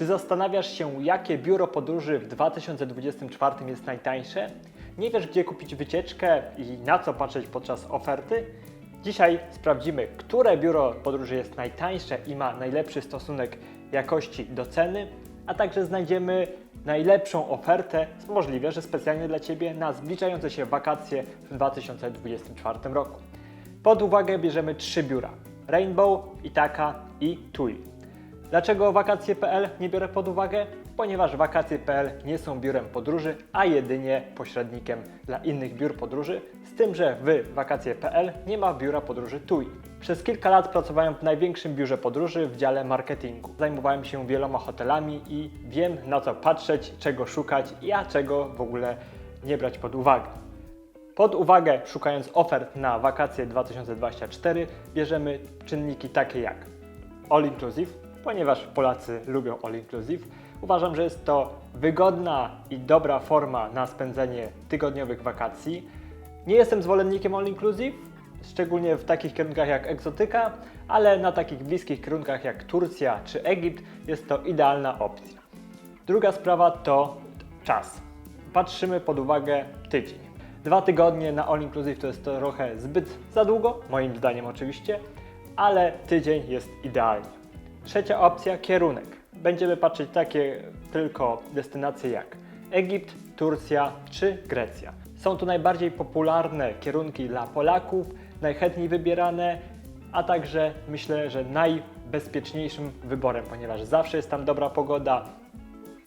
Czy zastanawiasz się, jakie biuro podróży w 2024 jest najtańsze? Nie wiesz, gdzie kupić wycieczkę i na co patrzeć podczas oferty? Dzisiaj sprawdzimy, które biuro podróży jest najtańsze i ma najlepszy stosunek jakości do ceny, a także znajdziemy najlepszą ofertę, możliwe, że specjalnie dla Ciebie na zbliżające się wakacje w 2024 roku. Pod uwagę bierzemy trzy biura: Rainbow, Itaka i TUI. Dlaczego wakacje.pl nie biorę pod uwagę? Ponieważ wakacje.pl nie są biurem podróży, a jedynie pośrednikiem dla innych biur podróży, z tym, że w wakacje.pl nie ma biura podróży TUI. Przez kilka lat pracowałem w największym biurze podróży w dziale marketingu. Zajmowałem się wieloma hotelami i wiem na co patrzeć, czego szukać i a czego w ogóle nie brać pod uwagę. Pod uwagę, szukając ofert na wakacje 2024, bierzemy czynniki takie jak all inclusive, ponieważ Polacy lubią all inclusive. Uważam, że jest to wygodna i dobra forma na spędzenie tygodniowych wakacji. Nie jestem zwolennikiem all inclusive, szczególnie w takich kierunkach jak egzotyka, ale na takich bliskich kierunkach jak Turcja czy Egipt jest to idealna opcja. Druga sprawa to czas. Patrzymy pod uwagę tydzień. Dwa tygodnie na all inclusive to jest trochę zbyt za długo, moim zdaniem oczywiście, ale tydzień jest idealnie. Trzecia opcja kierunek. Będziemy patrzeć takie tylko destynacje jak Egipt, Turcja czy Grecja. Są to najbardziej popularne kierunki dla Polaków, najchętniej wybierane, a także myślę, że najbezpieczniejszym wyborem, ponieważ zawsze jest tam dobra pogoda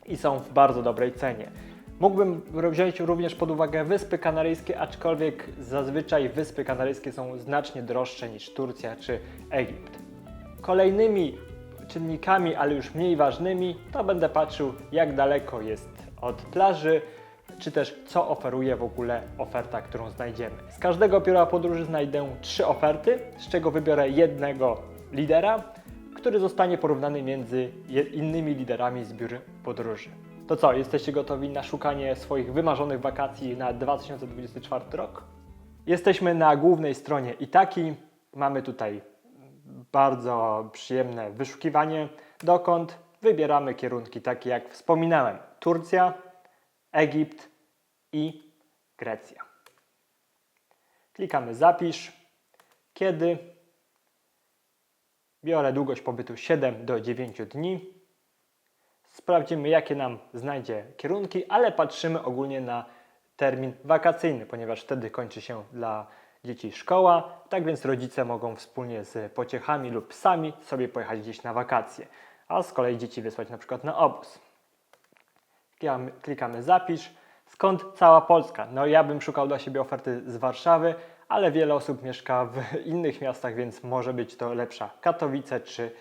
i są w bardzo dobrej cenie. Mógłbym wziąć również pod uwagę Wyspy Kanaryjskie, aczkolwiek zazwyczaj Wyspy Kanaryjskie są znacznie droższe niż Turcja czy Egipt. Kolejnymi czynnikami, ale już mniej ważnymi, to będę patrzył, jak daleko jest od plaży, czy też co oferuje w ogóle oferta, którą znajdziemy. Z każdego biura podróży znajdę trzy oferty, z czego wybiorę jednego lidera, który zostanie porównany między innymi liderami z biur podróży. To co, jesteście gotowi na szukanie swoich wymarzonych wakacji na 2024 rok? Jesteśmy na głównej stronie Itaki. Mamy tutaj bardzo przyjemne wyszukiwanie, dokąd wybieramy kierunki takie jak wspominałem: Turcja, Egipt i Grecja. Klikamy zapisz, kiedy. Biorę długość pobytu 7 do 9 dni. Sprawdzimy, jakie nam znajdzie kierunki, ale patrzymy ogólnie na termin wakacyjny, ponieważ wtedy kończy się dla dzieci szkoła. Tak więc rodzice mogą wspólnie z pociechami lub psami sobie pojechać gdzieś na wakacje, a z kolei dzieci wysłać na przykład na obóz. Klikamy, klikamy zapisz. Skąd cała Polska? No ja bym szukał dla siebie oferty z Warszawy, ale wiele osób mieszka w innych miastach, więc może być to lepsza Katowice czy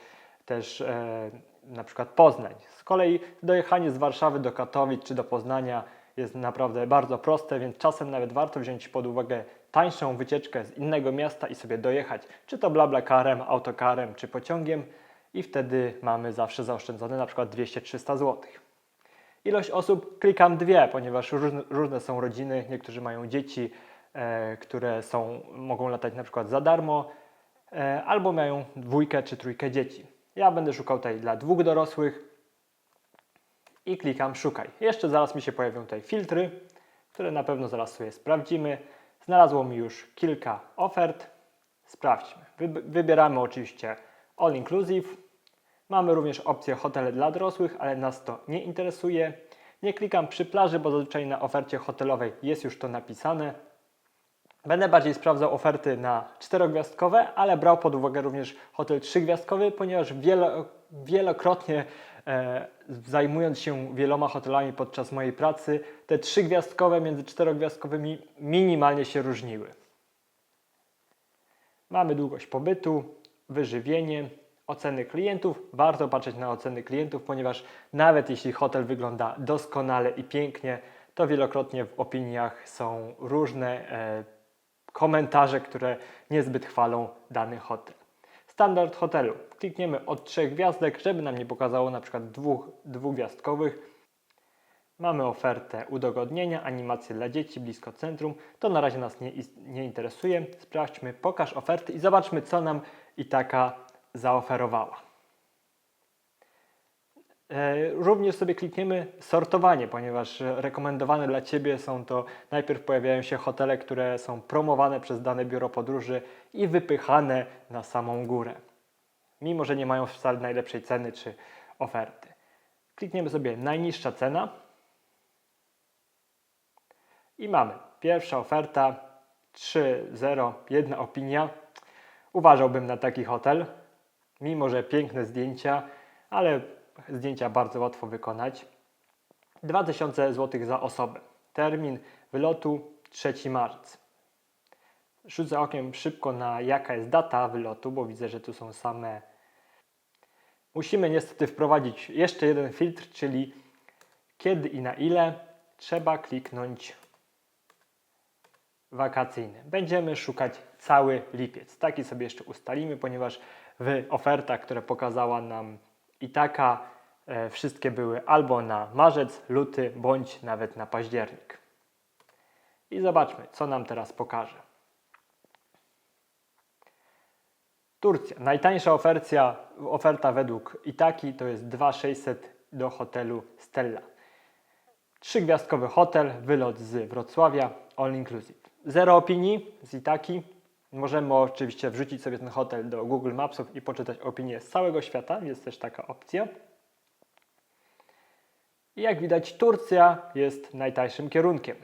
też e, na przykład Poznań. Z kolei dojechanie z Warszawy do Katowic czy do Poznania jest naprawdę bardzo proste, więc czasem nawet warto wziąć pod uwagę tańszą wycieczkę z innego miasta i sobie dojechać, czy to blablakarem, autokarem, czy pociągiem i wtedy mamy zawsze zaoszczędzone na przykład 200-300 zł. Ilość osób klikam dwie, ponieważ różne, są rodziny, niektórzy mają dzieci, e, które są, mogą latać na przykład za darmo, e, albo mają dwójkę czy trójkę dzieci. Ja będę szukał tutaj dla dwóch dorosłych i klikam szukaj. Jeszcze zaraz mi się pojawią tutaj filtry, które na pewno zaraz sobie sprawdzimy. Znalazło mi już kilka ofert. Sprawdźmy. Wyb- wybieramy oczywiście all inclusive. Mamy również opcję hotele dla dorosłych, ale nas to nie interesuje. Nie klikam przy plaży, bo zazwyczaj na ofercie hotelowej jest już to napisane. Będę bardziej sprawdzał oferty na czterogwiazdkowe, ale brał pod uwagę również hotel trzygwiazdkowy, ponieważ wielo, wielokrotnie zajmując się wieloma hotelami podczas mojej pracy, te trzygwiazdkowe między czterogwiazdkowymi minimalnie się różniły. Mamy długość pobytu, wyżywienie, oceny klientów. Warto patrzeć na oceny klientów, ponieważ nawet jeśli hotel wygląda doskonale i pięknie, to wielokrotnie w opiniach są różne e, komentarze, które niezbyt chwalą dany hotel. Standard hotelu. Klikniemy od trzech gwiazdek, żeby nam nie pokazało na przykład dwóch dwugwiazdkowych. Mamy ofertę udogodnienia, animacje dla dzieci blisko centrum. To na razie nas nie, nie interesuje. Sprawdźmy, pokaż oferty i zobaczmy, co nam i taka zaoferowała. E, Również sobie klikniemy sortowanie, ponieważ rekomendowane dla Ciebie są to najpierw pojawiają się hotele, które są promowane przez dane biuro podróży i wypychane na samą górę, mimo że nie mają wcale najlepszej ceny czy oferty. Klikniemy sobie najniższa cena i mamy pierwsza oferta 3.0, jedna opinia. Uważałbym na taki hotel, mimo że piękne zdjęcia, ale zdjęcia bardzo łatwo wykonać. 2000 zł za osobę. Termin wylotu 3 marzec. Rzucę okiem szybko na jaka jest data wylotu, bo widzę, że tu są same. Musimy niestety wprowadzić jeszcze jeden filtr, czyli kiedy i na ile trzeba kliknąć wakacyjny. Będziemy szukać cały lipiec. Taki sobie jeszcze ustalimy, ponieważ w ofertach, które pokazała nam Itaka, e, wszystkie były albo na marzec, luty, bądź nawet na październik. I zobaczmy, co nam teraz pokaże. Turcja. Najtańsza ofercja, oferta według Itaki to jest 2600 do hotelu Stella. Trzygwiazdkowy hotel, wylot z Wrocławia, all inclusive. Zero opinii z Itaki. Możemy oczywiście wrzucić sobie ten hotel do Google Mapsów i poczytać opinie z całego świata, jest też taka opcja. I jak widać, Turcja jest najtańszym kierunkiem.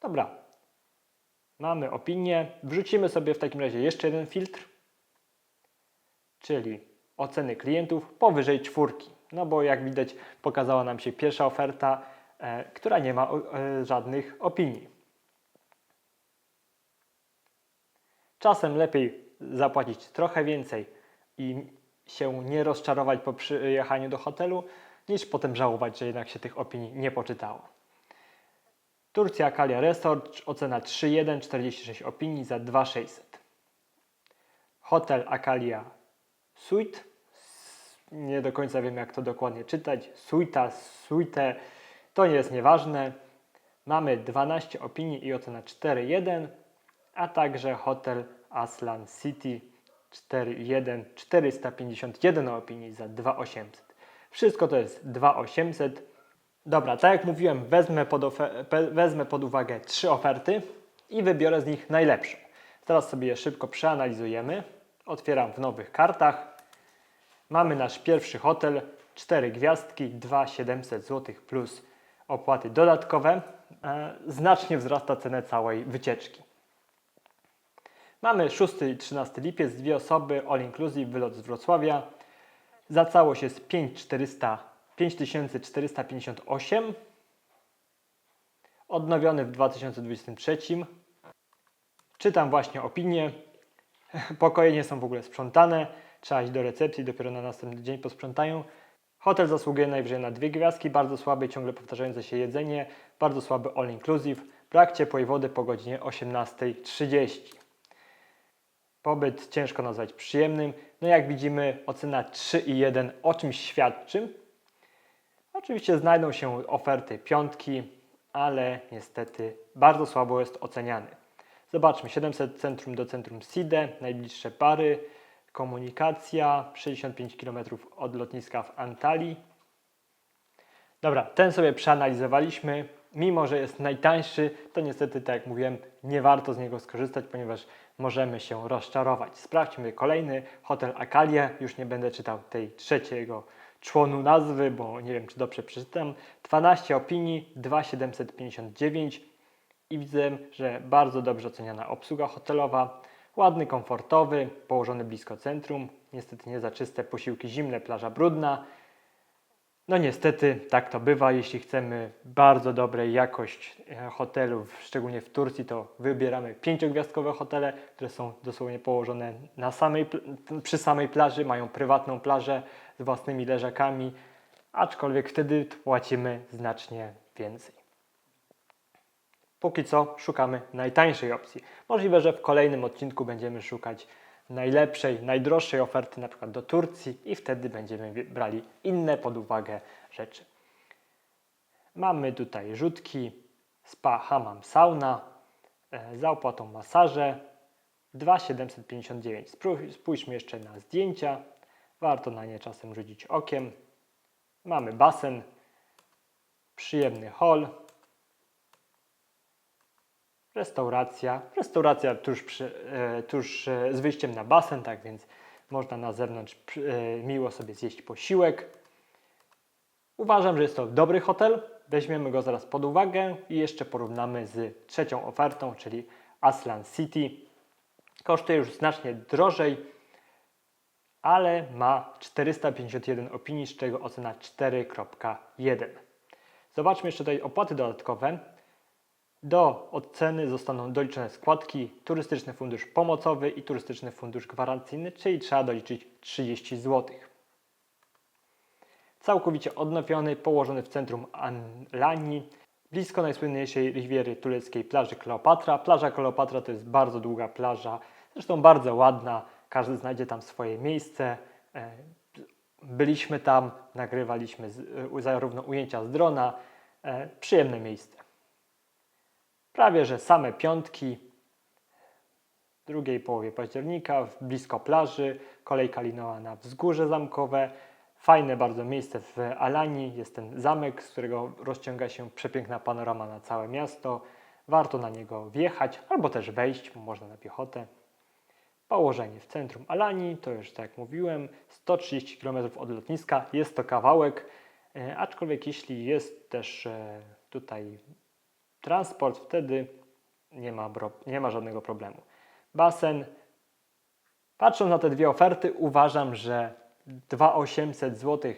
Dobra, mamy opinię. Wrzucimy sobie w takim razie jeszcze jeden filtr, czyli oceny klientów powyżej czwórki. No bo jak widać, pokazała nam się pierwsza oferta, e, która nie ma e, żadnych opinii. Czasem lepiej zapłacić trochę więcej i się nie rozczarować po przyjechaniu do hotelu, niż potem żałować, że jednak się tych opinii nie poczytało. Turcja Kalia Resort, ocena 3.1, 46 opinii za 2.600. Hotel Akalia Suite, nie do końca wiem jak to dokładnie czytać, Suita, Suite, to nie jest nieważne. Mamy 12 opinii i ocena 4.1 a także hotel Aslan City 4.1 451 opinii za 2800. Wszystko to jest 2800. Dobra, tak jak mówiłem, wezmę pod, wezmę pod uwagę trzy oferty i wybiorę z nich najlepszą. Teraz sobie je szybko przeanalizujemy. Otwieram w nowych kartach. Mamy nasz pierwszy hotel, 4 gwiazdki, 2700 zł plus opłaty dodatkowe. E, znacznie wzrasta cenę całej wycieczki. Mamy 6 i 13 lipiec, dwie osoby, all inclusive, wylot z Wrocławia. Za całość jest 5400, 5458. Odnowiony w 2023. Czytam właśnie opinię. Pokoje nie są w ogóle sprzątane. Trzeba iść do recepcji, dopiero na następny dzień posprzątają. Hotel zasługuje najwyżej na dwie gwiazdki, bardzo słabe, ciągle powtarzające się jedzenie, bardzo słaby all inclusive, brak ciepłej wody po godzinie 18.30. Pobyt ciężko nazwać przyjemnym. No jak widzimy ocena 3,1 o czymś świadczy. Oczywiście znajdą się oferty piątki, ale niestety bardzo słabo jest oceniany. Zobaczmy, 700 centrum do centrum SIDE, najbliższe pary, komunikacja, 65 km od lotniska w Antalii. Dobra, ten sobie przeanalizowaliśmy. Mimo, że jest najtańszy, to niestety, tak jak mówiłem, nie warto z niego skorzystać, ponieważ możemy się rozczarować. Sprawdźmy kolejny, hotel Akalia. Już nie będę czytał tej trzeciego członu nazwy, bo nie wiem, czy dobrze przeczytam. 12 opinii, 2,759 i widzę, że bardzo dobrze oceniana obsługa hotelowa. Ładny, komfortowy, położony blisko centrum. Niestety nie za czyste posiłki zimne, plaża brudna. No niestety tak to bywa, jeśli chcemy bardzo dobrej jakość e, hotelów, szczególnie w Turcji, to wybieramy pięciogwiazdkowe hotele, które są dosłownie położone na samej, przy samej plaży, mają prywatną plażę z własnymi leżakami, aczkolwiek wtedy płacimy znacznie więcej. Póki co szukamy najtańszej opcji. Możliwe, że w kolejnym odcinku będziemy szukać najlepszej, najdroższej oferty na przykład do Turcji i wtedy będziemy brali inne pod uwagę rzeczy. Mamy tutaj rzutki, spa, hammam, sauna, e, za opłatą masaże 2,759. Spójrzmy jeszcze na zdjęcia, warto na nie czasem rzucić okiem. Mamy basen, przyjemny hol, restauracja. Restauracja tuż, przy, e, tuż e, z wyjściem na basen, tak więc można na zewnątrz e, miło sobie zjeść posiłek. Uważam, że jest to dobry hotel. Weźmiemy go zaraz pod uwagę i jeszcze porównamy z trzecią ofertą, czyli Aslan City. Kosztuje już znacznie drożej, ale ma 451 opinii, z czego ocena 4.1. Zobaczmy jeszcze tutaj opłaty dodatkowe. Do oceny zostaną doliczone składki Turystyczny Fundusz Pomocowy i Turystyczny Fundusz Gwarancyjny, czyli trzeba doliczyć 30 zł. Całkowicie odnowiony, położony w centrum Anlani, blisko najsłynniejszej riwiery tureckiej plaży Kleopatra. Plaża Kleopatra to jest bardzo długa plaża, zresztą bardzo ładna, każdy znajdzie tam swoje miejsce. E, Byliśmy tam, nagrywaliśmy e, zarówno ujęcia z drona, e, przyjemne miejsce. Prawie że same piątki. W drugiej połowie października, blisko plaży, kolejka linowa na wzgórze zamkowe. Fajne bardzo miejsce w Alanii. Jest ten zamek, z którego rozciąga się przepiękna panorama na całe miasto. Warto na niego wjechać albo też wejść, można na piechotę. Położenie w centrum Alanii, to już tak jak mówiłem, 130 km od lotniska. Jest to kawałek, e, aczkolwiek jeśli jest też e, tutaj transport, wtedy nie ma, nie ma żadnego problemu. Basen. Patrząc na te dwie oferty, uważam, że 2800 zł,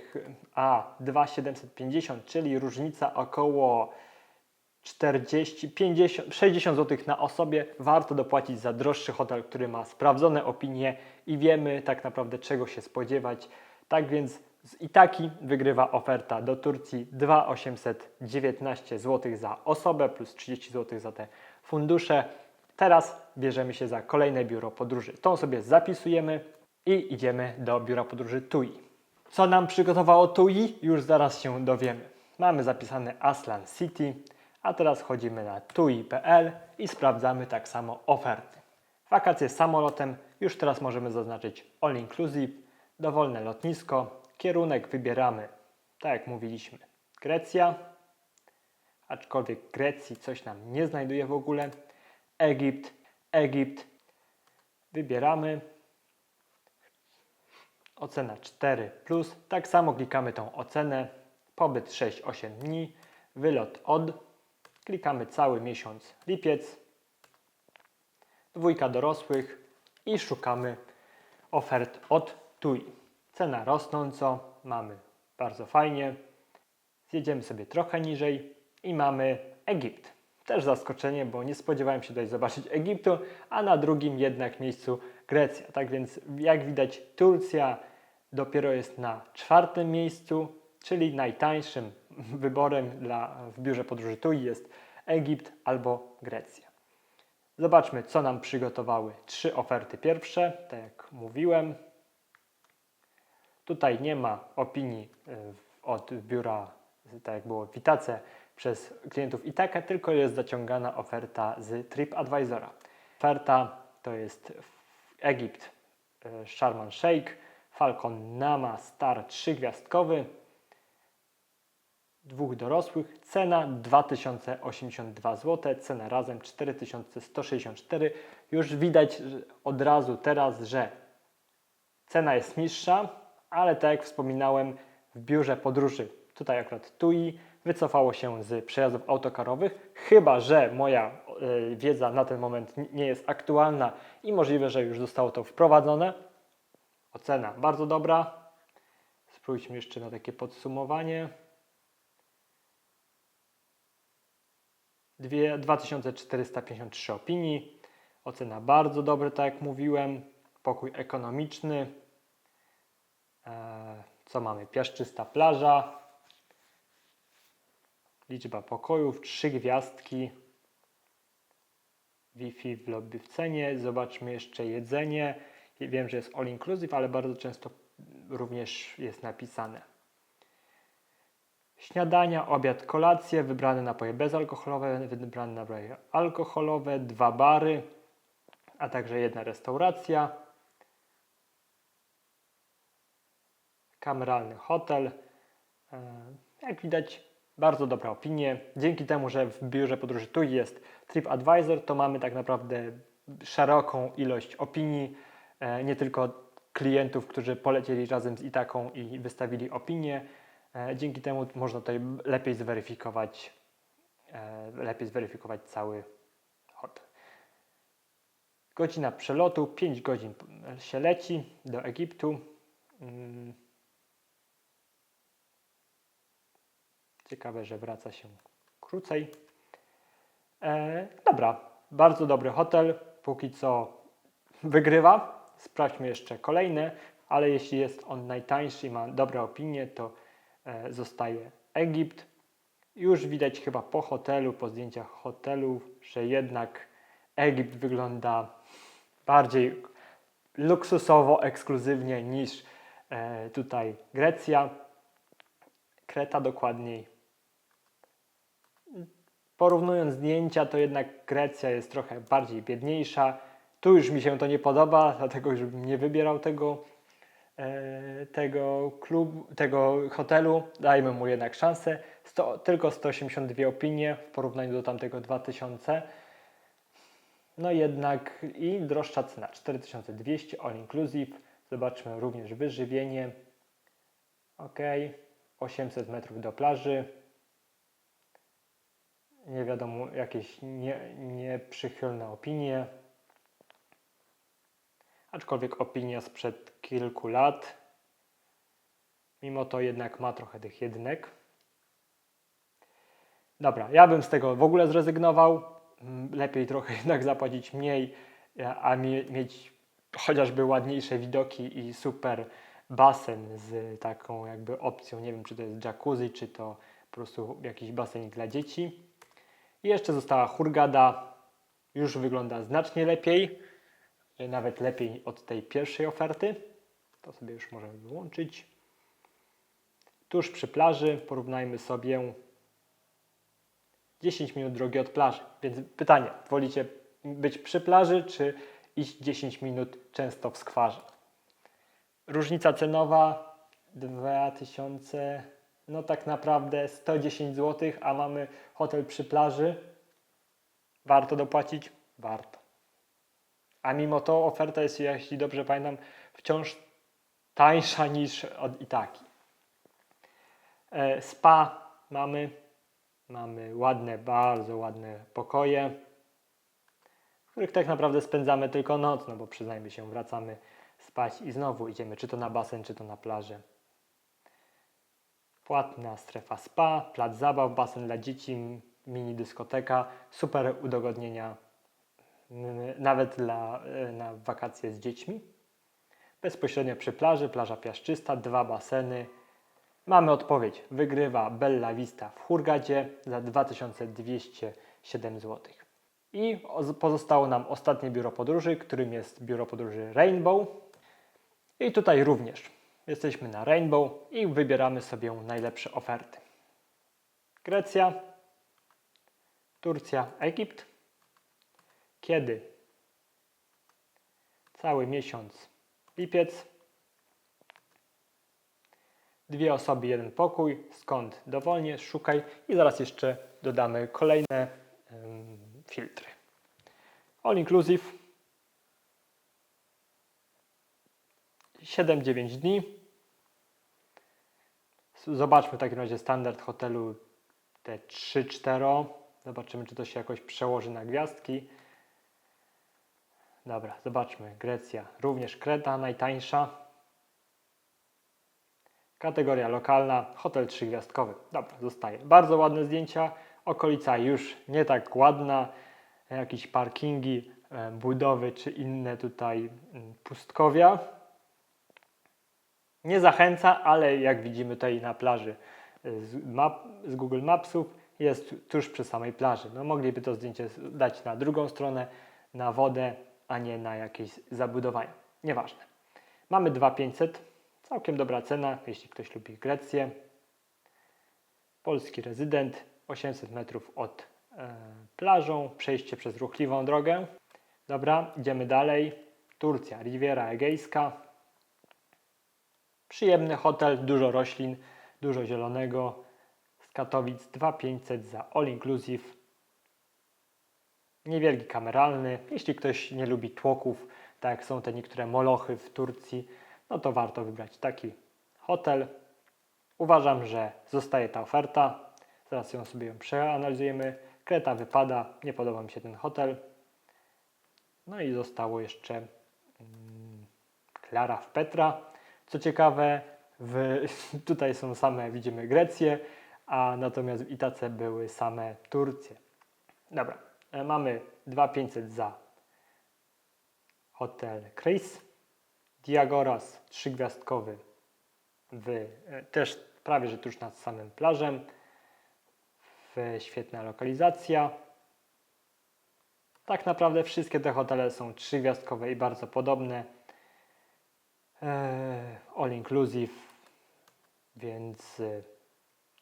a 2750, czyli różnica około 40, 50, 60 zł na osobie, warto dopłacić za droższy hotel, który ma sprawdzone opinie i wiemy tak naprawdę czego się spodziewać. Tak więc z Itaki wygrywa oferta do Turcji 2819 zł za osobę plus 30 zł za te fundusze. Teraz bierzemy się za kolejne biuro podróży. To sobie zapisujemy i idziemy do biura podróży TUI. Co nam przygotowało TUI? Już zaraz się dowiemy. Mamy zapisane Aslan City, a teraz chodzimy na tui.pl i sprawdzamy tak samo oferty. Wakacje samolotem, już teraz możemy zaznaczyć All Inclusive, dowolne lotnisko, kierunek wybieramy, tak jak mówiliśmy, Grecja, aczkolwiek Grecji coś nam nie znajduje w ogóle, Egipt, Egipt, wybieramy, ocena 4, tak samo klikamy tą ocenę, pobyt 6-8 dni, wylot od, klikamy cały miesiąc lipiec, dwójka dorosłych i szukamy ofert od TUI. Cena rosnąco, mamy bardzo fajnie. Zjedziemy sobie trochę niżej i mamy Egipt. Też zaskoczenie, bo nie spodziewałem się tutaj zobaczyć Egiptu, a na drugim jednak miejscu Grecja. Tak więc jak widać Turcja dopiero jest na czwartym miejscu, czyli najtańszym wyborem dla, w biurze podróży TUI jest Egipt albo Grecja. Zobaczmy, co nam przygotowały trzy oferty pierwsze, tak jak mówiłem. Tutaj nie ma opinii y, od biura, tak jak było w Itace, przez klientów Itaka, tylko jest zaciągana oferta z TripAdvisora. Oferta to jest Egipt, y, Sharm el Sheikh, Falcon Nama Star 3-gwiazdkowy, dwóch dorosłych, cena 2082 zł, cena razem 4164. Już widać od razu teraz, że cena jest niższa, ale tak jak wspominałem w biurze podróży, tutaj akurat TUI wycofało się z przejazdów autokarowych, chyba że moja y, wiedza na ten moment nie jest aktualna i możliwe, że już zostało to wprowadzone. Ocena bardzo dobra. Spróbujmy jeszcze na takie podsumowanie. Dwie- 2453 opinii. Ocena bardzo dobra, tak jak mówiłem. Pokój ekonomiczny. Eee, Co mamy? Piaszczysta plaża. Liczba pokojów, trzy gwiazdki. Wi-Fi w lobby w cenie. Zobaczmy jeszcze jedzenie. Wiem, że jest all inclusive, ale bardzo często również jest napisane. Śniadania, obiad, kolacje, wybrane napoje bezalkoholowe, wybrane napoje alkoholowe, dwa bary, a także jedna restauracja, kameralny hotel, E, Jak widać, bardzo dobre opinie. Dzięki temu, że w biurze podróży tu jest TripAdvisor, to mamy tak naprawdę szeroką ilość opinii, e, nie tylko klientów, którzy polecieli razem z Itaką i wystawili opinie. E, Dzięki temu można tutaj lepiej zweryfikować, lepiej zweryfikować cały hotel. Godzina przelotu, 5 godzin się leci do Egiptu. Ciekawe, że wraca się krócej. E, dobra, bardzo dobry hotel. Póki co wygrywa. Sprawdźmy jeszcze kolejne, ale jeśli jest on najtańszy i ma dobre opinie, to e, zostaje Egipt. Już widać chyba po hotelu, po zdjęciach hotelu, że jednak Egipt wygląda bardziej luksusowo, ekskluzywnie niż e, tutaj Grecja. Kreta dokładniej. Porównując zdjęcia, to jednak Grecja jest trochę bardziej biedniejsza. Tu już mi się to nie podoba, dlatego już bym nie wybierał tego, e, tego klubu, tego hotelu. Dajmy mu jednak szansę. Tylko 182 opinie w porównaniu do tamtego 2000. No jednak i droższa cena 4200 all inclusive. Zobaczmy również wyżywienie. Ok, 800 metrów do plaży. Nie wiadomo, jakieś nie, nieprzychylne opinie. Aczkolwiek opinia sprzed kilku lat. Mimo to jednak ma trochę tych jedynek. Dobra, ja bym z tego w ogóle zrezygnował. Mm, Lepiej trochę jednak zapłacić mniej, a- a mie- mieć chociażby ładniejsze widoki i super basen z taką jakby opcją, nie wiem czy to jest jacuzzi, czy to po prostu jakiś basenik dla dzieci. Jeszcze została Hurgada, już wygląda znacznie lepiej, e, nawet lepiej od tej pierwszej oferty. To sobie już możemy wyłączyć. Tuż przy plaży porównajmy sobie 10 minut drogi od plaży. Więc pytanie, wolicie być przy plaży, czy iść 10 minut często w skwarze? Różnica cenowa 2000, no tak naprawdę 110 zł, a mamy hotel przy plaży. Warto dopłacić? Warto. A mimo to oferta jest, jeśli dobrze pamiętam, wciąż tańsza niż od Itaki. E, Spa mamy. Mamy ładne, bardzo ładne pokoje, w których tak naprawdę spędzamy tylko noc, no bo przyznajmy się, wracamy spać i znowu idziemy czy to na basen, czy to na plażę. Płatna strefa spa, plac zabaw, basen dla dzieci, mini dyskoteka, super udogodnienia nawet dla, e, na wakacje z dziećmi. Bezpośrednio przy plaży, plaża piaszczysta, dwa baseny. Mamy odpowiedź. Wygrywa Bella Vista w Hurgadzie za 2207 zł. I pozostało nam ostatnie biuro podróży, którym jest biuro podróży Rainbow. I tutaj również jesteśmy na Rainbow i wybieramy sobie najlepsze oferty. Grecja, Turcja, Egipt. Kiedy? Cały miesiąc lipiec. Dwie osoby, jeden pokój. Skąd dowolnie, szukaj. I zaraz jeszcze dodamy kolejne em, filtry. All inclusive. 7-9 dni. Zobaczmy w takim razie standard hotelu te 3-4. Zobaczymy, czy to się jakoś przełoży na gwiazdki. Dobra, zobaczmy. Grecja, również Kreta, najtańsza. Kategoria lokalna, hotel trzygwiazdkowy. Dobra, zostaje. Bardzo ładne zdjęcia. Okolica już nie tak ładna. Jakieś parkingi, e, budowy czy inne tutaj mm, pustkowia. Nie zachęca, ale jak widzimy tutaj na plaży e, z, map, z Google Mapsów jest tuż przy samej plaży. No mogliby to zdjęcie dać na drugą stronę, na wodę, a nie na jakieś zabudowania. Nieważne. Mamy 2500, całkiem dobra cena, jeśli ktoś lubi Grecję. Polski rezydent, 800 metrów od e, plażą, przejście przez ruchliwą drogę. Dobra, idziemy dalej. Turcja, Riviera Egejska. Przyjemny hotel, dużo roślin, dużo zielonego. Z Katowic 2500 za all inclusive. Niewielki kameralny. Jeśli ktoś nie lubi tłoków, tak jak są te niektóre molochy w Turcji, no to warto wybrać taki hotel. Uważam, że zostaje ta oferta. Zaraz ją sobie przeanalizujemy. Kreta wypada, nie podoba mi się ten hotel. No i zostało jeszcze mm, Klara w Petra. Co ciekawe, w, tutaj są same, widzimy Grecję, a natomiast w Itace były same Turcje. Dobra, e, mamy 2500 za hotel Chris. Diagoras trzygwiazdkowy w, e, też prawie że tuż nad samym plażem. W, świetna lokalizacja. Tak naprawdę wszystkie te hotele są trzygwiazdkowe i bardzo podobne. Eee, all inclusive, więc e,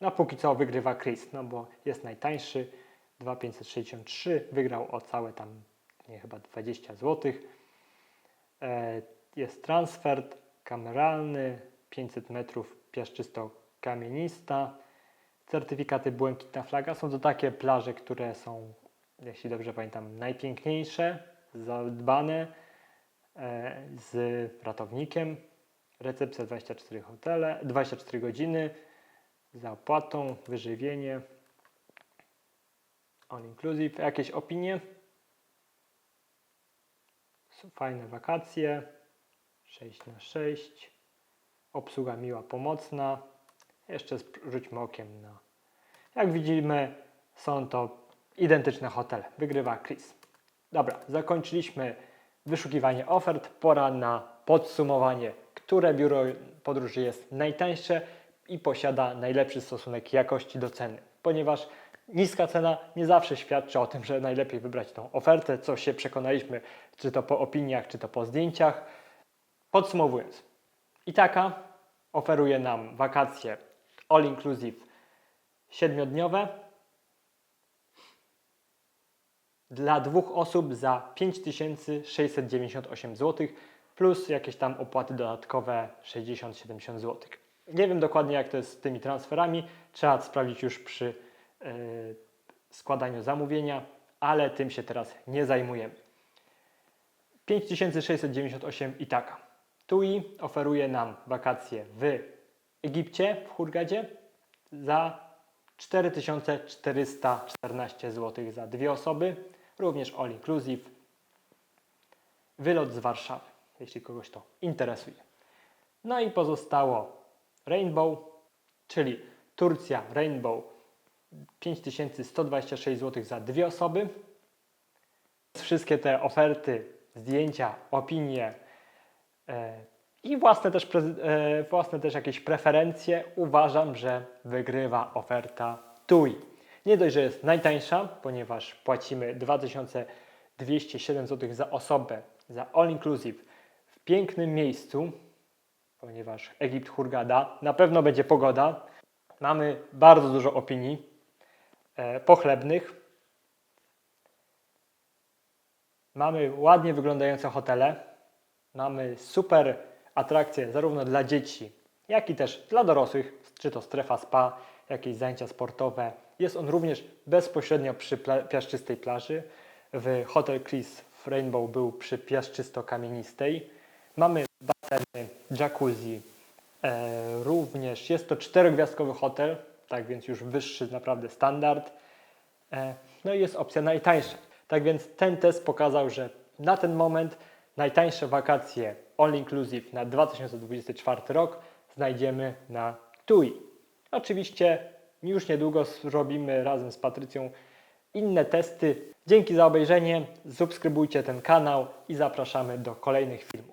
no póki co wygrywa Chris, no bo jest najtańszy, 2563, wygrał o całe tam, nie chyba 20 zł. E, jest transfer kameralny, 500 metrów piaszczysto-kamienista, certyfikaty błękitna flaga. Są to takie plaże, które są, jeśli dobrze pamiętam, najpiękniejsze, zadbane, e, z ratownikiem. Recepcja 24 hotele, 24 godziny za opłatą, wyżywienie, all inclusive. Jakieś opinie? Fajne wakacje, 6 na 6 obsługa miła, pomocna. Jeszcze rzućmy okiem na. Jak widzimy, są to identyczne hotele. Wygrywa Chris. Dobra, zakończyliśmy wyszukiwanie ofert. Pora na podsumowanie, które biuro podróży jest najtańsze i posiada najlepszy stosunek jakości do ceny, ponieważ niska cena nie zawsze świadczy o tym, że najlepiej wybrać tą ofertę, co się przekonaliśmy, czy to po opiniach, czy to po zdjęciach. Podsumowując, Itaka oferuje nam wakacje all inclusive siedmiodniowe dla dwóch osób za 5698 zł plus jakieś tam opłaty dodatkowe 60-70 zł. Nie wiem dokładnie jak to jest z tymi transferami, trzeba sprawdzić już przy e, składaniu zamówienia, ale tym się teraz nie zajmujemy. 5698 i taka. TUI oferuje nam wakacje w Egipcie, w Hurgadzie za 4414 zł za dwie osoby, również all inclusive. Wylot z Warszawy, jeśli kogoś to interesuje. No i pozostało Rainbow, czyli Turcja Rainbow 5126 zł za dwie osoby. Wszystkie te oferty, zdjęcia, opinie e, i własne też, e, własne też jakieś preferencje uważam, że wygrywa oferta TUI. Nie dość, że jest najtańsza, ponieważ płacimy 2207 zł za osobę, za all inclusive w pięknym miejscu, ponieważ Egipt Hurgada, na pewno będzie pogoda. Mamy bardzo dużo opinii e, pochlebnych. Mamy ładnie wyglądające hotele. Mamy super atrakcje zarówno dla dzieci, jak i też dla dorosłych, czy to strefa spa, jakieś zajęcia sportowe. Jest on również bezpośrednio przy piaszczystej plaży. W Hotel Chris w Rainbow był przy piaszczysto-kamienistej. Mamy baseny, jacuzzi. E, również jest to czterogwiazdkowy hotel, tak więc już wyższy naprawdę standard. E, No i jest opcja najtańsza. Tak więc ten test pokazał, że na ten moment najtańsze wakacje all inclusive na 2024 rok znajdziemy na TUI. Oczywiście już niedługo zrobimy razem z Patrycją inne testy. Dzięki za obejrzenie, subskrybujcie ten kanał i zapraszamy do kolejnych filmów.